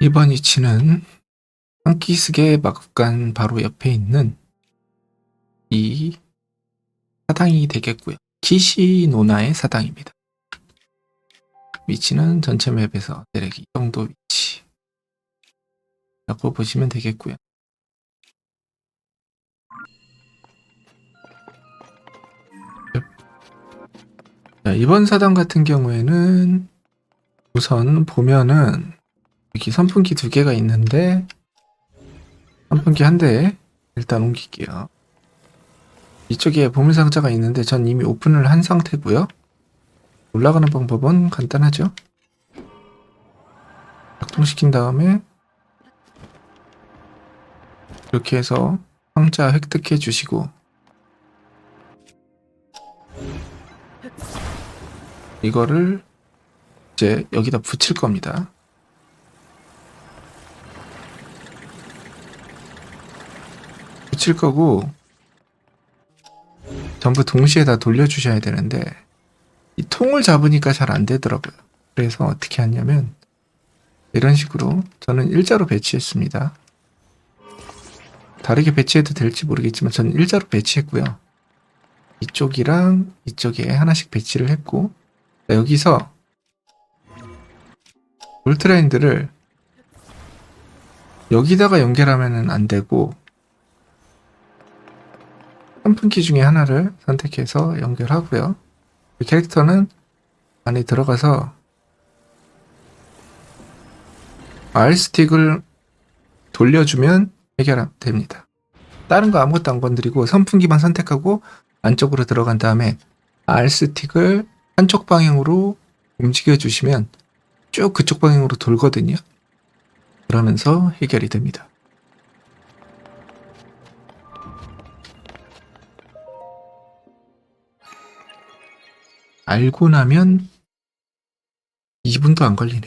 1번 위치는 한기슭의 막간 바로 옆에 있는 이 사당이 되겠고요. 키시노나의 사당입니다. 위치는 전체 맵에서 대략 이 정도 위치 라고 보시면 되겠고요. 자, 이번 사당 같은 경우에는 우선 보면은 여기 선풍기 두 개가 있는데 선풍기 한 대 일단 옮길게요. 이쪽에 보물상자가 있는데 전 이미 오픈을 한 상태고요. 올라가는 방법은 간단하죠. 작동시킨 다음에 이렇게 해서 상자 획득해 주시고 이거를 이제 여기다 붙일 겁니다. 붙일 거고 전부 동시에 다 돌려주셔야 되는데 이 통을 잡으니까 잘 안 되더라고요. 그래서 어떻게 하냐면 이런 식으로 저는 일자로 배치했습니다. 다르게 배치해도 될지 모르겠지만 저는 일자로 배치했고요. 이쪽이랑 이쪽에 하나씩 배치를 했고 자, 여기서 울트라인들을 여기다가 연결하면 안 되고 선풍기 중에 하나를 선택해서 연결하고요. 이 캐릭터는 안에 들어가서 R 스틱을 돌려주면 해결됩니다. 다른 거 아무것도 안 건드리고 선풍기만 선택하고 안쪽으로 들어간 다음에 R 스틱을 한쪽 방향으로 움직여 주시면 쭉 그쪽 방향으로 돌거든요. 그러면서 해결이 됩니다. 알고 나면 2분도 안 걸리네.